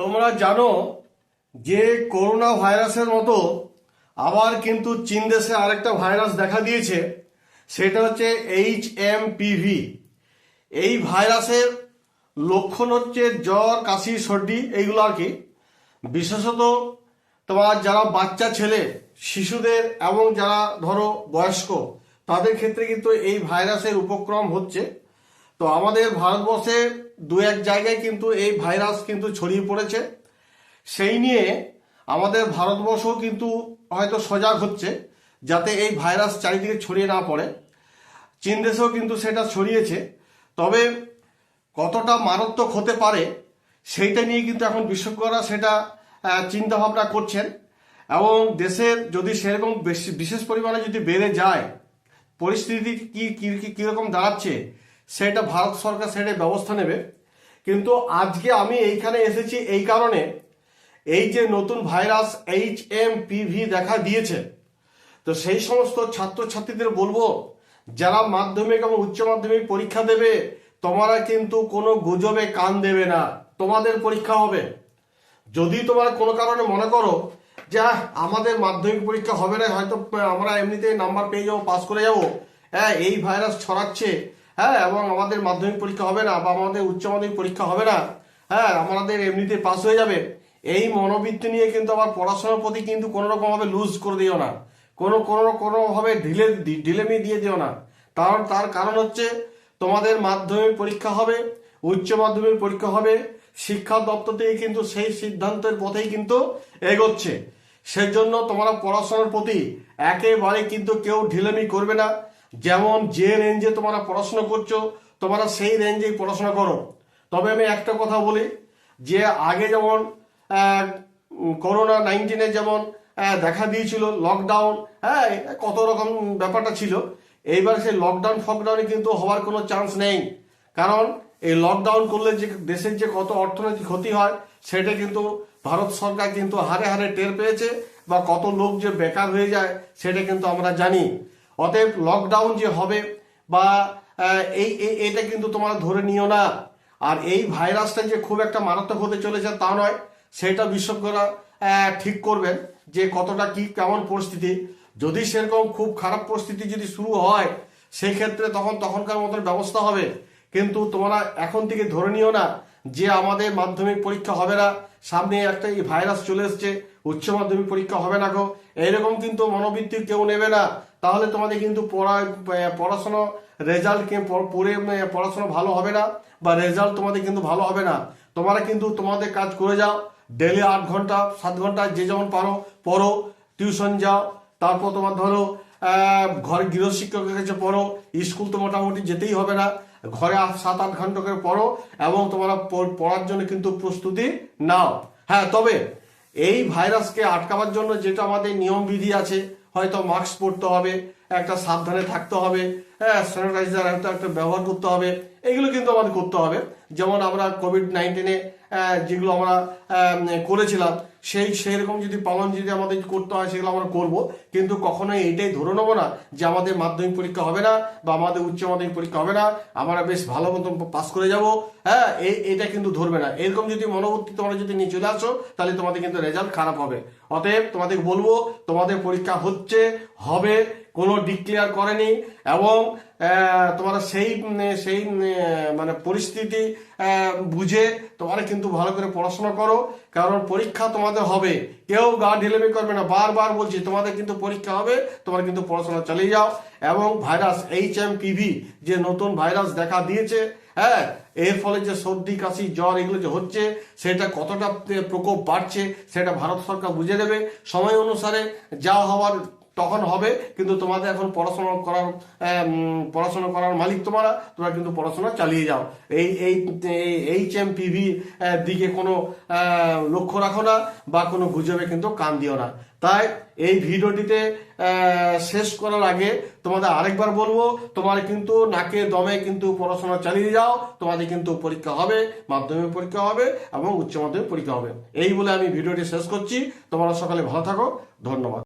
তোমরা জানো যে করোনা ভাইরাসের মতো আবার কিন্তু চীন দেশে আরেকটা ভাইরাস দেখা দিয়েছে, সেটা হচ্ছে এইচ এম পিভি এই ভাইরাসের লক্ষণ হচ্ছে জ্বর, কাশি, সর্দি, এইগুলো আর কি। বিশেষত তোমার যারা বাচ্চা ছেলে, শিশুদের এবং যারা ধরো বয়স্ক, তাদের ক্ষেত্রে কিন্তু এই ভাইরাসের উপক্রম হচ্ছে। তো আমাদের ভারতবর্ষে দু এক জায়গায় কিন্তু এই ভাইরাস কিন্তু ছড়িয়ে পড়েছে। সেই নিয়ে আমাদের ভারতবর্ষও কিন্তু হয়তো সজাগ হচ্ছে যাতে এই ভাইরাস চারিদিকে ছড়িয়ে না পড়ে। চীন দেশেও কিন্তু সেটা ছড়িয়েছে। তবে কতটা মারাত্মক হতে পারে সেইটা নিয়ে কিন্তু এখন বিশেষজ্ঞরা সেটা চিন্তা ভাবনা করছেন এবং দেশের যদি সেরকম বেশি, বিশেষ পরিমাণে যদি বেড়ে যায়, পরিস্থিতি কি, কি- কীরকম দাঁড়াচ্ছে সেটা ভারত সরকার সেটা ব্যবস্থা নেবে। কিন্তু আজকে আমি এইখানে এসেছি এই কারণে, এই যে নতুন ভাইরাস এইচ এম পিভি দেখা দিয়েছে, তো সেই সমস্ত ছাত্রছাত্রীদের বলব, যারা মাধ্যমিক এবং উচ্চ মাধ্যমিক পরীক্ষা দেবে, তোমরা কিন্তু কোনো গুজবে কান দেবে না। তোমাদের পরীক্ষা হবে। যদি তোমরা কোনো কারণে মনে করো যে আমাদের মাধ্যমিক পরীক্ষা হবে না, হয়তো আমরা এমনিতেই নাম্বার পেয়ে যাব পাস করে যাব। হ্যাঁ এই ভাইরাস ছড়াচ্ছে। হ্যাঁ এবং আমাদের মাধ্যমিক পরীক্ষা হবে না বা আমাদের উচ্চ মাধ্যমিক পরীক্ষা হবে না হ্যাঁ আমাদের এমনিতে পাস হয়ে যাবে। এই মনোবৃত্তি নিয়ে কিন্তু আমার পড়াশোনার প্রতি কিন্তু কোনো রকম ভাবে লুজ করে দিও না। কোনো কোনো, কোনোভাবে ঢিলে ঢিলেমি দিয়ে দিও না। কারণ, তার কারণ হচ্ছে তোমাদের মাধ্যমিক পরীক্ষা হবে, উচ্চ মাধ্যমিক পরীক্ষা হবে, শিক্ষা দপ্তর থেকে কিন্তু সেই সিদ্ধান্তের পথেই কিন্তু এগোচ্ছে। সেজন্য তোমরা পড়াশোনার প্রতি একেবারে কিন্তু কেউ ঢিলেমি করবে না। যেমন যে রেঞ্জে তোমরা পড়াশোনা করছ, তোমরা সেই রেঞ্জেই পড়াশোনা করো। তবে আমি একটা কথা বলি, যে আগে যেমন করোনা নাইন্টিনে যেমন দেখা দিয়েছিল লকডাউন হ্যাঁ কত রকম ব্যাপারটা ছিল, এইবার সেই লকডাউন ফকডাউনে কিন্তু হওয়ার কোনো চান্স নেই। কারণ এই লকডাউন করলে যে দেশের যে কত অর্থনৈতিক ক্ষতি হয়, সেটা কিন্তু ভারত সরকার কিন্তু হারে হারে টের পেয়েছে, বা কত লোক যে বেকার হয়ে যায়, সেটা কিন্তু আমরা জানি। অতএব লকডাউন যে হবে বা এই এটা কিন্তু তোমরা ধরে নিও না। আর এই ভাইরাসটা যে খুব একটা মারাত্মক হতে চলেছে তা নয় সেটা বিশেষজ্ঞরা আহ, ঠিক করবেন যে কতটা কি কেমন পরিস্থিতি। যদি সেরকম খুব খারাপ পরিস্থিতি যদি শুরু হয় সেই ক্ষেত্রে তখন তখনকার মতন ব্যবস্থা হবে। কিন্তু তোমরা এখন থেকে ধরে নিও না যে আমাদের মাধ্যমিক পরীক্ষা হবে না, সামনে একটা এই ভাইরাস চলে এসছে, উচ্চ মাধ্যমিক পরীক্ষা হবে না গো। এইরকম কিন্তু মনোবৃত্তি কেউ নেবে না। তাহলে তোমাদের কিন্তু পড়া পড়াশোনা রেজাল্ট পড়ে পড়াশোনা ভালো হবে না, বা রেজাল্ট তোমাদের কিন্তু ভালো হবে না। তোমরা কিন্তু তোমাদের কাজ করে যাও ডেলি আট ঘণ্টা, সাত ঘণ্টা যে যেমন পারো, পড়ো টিউশন যাও, তারপর তোমার ধরো ঘরে গৃহশিক্ষকের কাছে পড়ো, স্কুল তো মোটামুটি যেতেই হবে না। ঘরে সাত আট ঘণ্টা করে পড়ো এবং তোমরা পড়ার জন্য কিন্তু প্রস্তুতি নাও। হ্যাঁ তবে এই ভাইরাসকে আটকাবার জন্য যেটা আমাদের নিয়মবিধি আছে, হয়তো মাস্ক পরতে হবে, একটা সাবধানে থাকতে হবে হ্যাঁ স্যানিটাইজার একটা একটা ব্যবহার করতে হবে। এগুলো কিন্তু আমাদের করতে হবে। যেমন আমরা কোভিড নাইন্টিনে যেগুলো আমরা করেছিলাম, সেই সেই রকম যদি পালন যদি আমাদের করতে হয়, সেগুলো আমরা করব। কিন্তু কখনোই এইটাই ধরে নেব না যে আমাদের মাধ্যমিক পরীক্ষা হবে না বা আমাদের উচ্চ মাধ্যমিক পরীক্ষা হবে না। আমরা বেশ ভালো মতন পাস করে যাব। হ্যাঁ এই এটা কিন্তু ধরবে না। এরকম যদি মনোবৃত্তি তোমরা যদি নিয়ে চলে আসো, তাহলে তোমাদের কিন্তু রেজাল্ট খারাপ হবে। অতএব তোমাদের বলব, তোমাদের পরীক্ষা হচ্ছে, হবে, কোনো ডিক্লেয়ার করেনি এবং তোমরা সেই সেই মানে পরিস্থিতি বুঝে তোমরা কিন্তু ভালো করে পড়াশোনা করো, কারণ পরীক্ষা তোমাদের হবে। কেউ গা ঢিলেমি করবে না। বারবার বলছি, তোমাদের কিন্তু পরীক্ষা হবে, তোমরা কিন্তু পড়াশোনা চালিয়ে যাও। এবং ভাইরাস এইচ এম পিভি যে নতুন ভাইরাস দেখা দিয়েছে হ্যাঁ এর ফলে যে সর্দি, কাশি, জ্বর এগুলো যে হচ্ছে, সেটা কতটা প্রকোপ বাড়ছে, সেটা ভারত সরকার বুঝে দেবে। সময় অনুসারে যা হওয়ার তখন হবে, কিন্তু তোমাদের এখন পড়াশোনা করার পড়াশোনা করার মালিক তোমরা তোমরা কিন্তু পড়াশোনা চালিয়ে যাও। এই এই এইচ এম পিভি দিকে কোনো লক্ষ্য রাখো না, বা কোনো গুজবে কিন্তু কান দিও না। তাই এই ভিডিওটিতে শেষ করার আগে তোমাদের আরেকবার বলব, তোমার কিন্তু নাকে দমে কিন্তু পড়াশোনা চালিয়ে যাও, তোমাদের কিন্তু পরীক্ষা হবে, মাধ্যমিক পরীক্ষা হবে, এবং উচ্চ মাধ্যমিক পরীক্ষা হবে। এই বলে আমি ভিডিওটি শেষ করছি। তোমরা সকালে ভালো থাকো। ধন্যবাদ।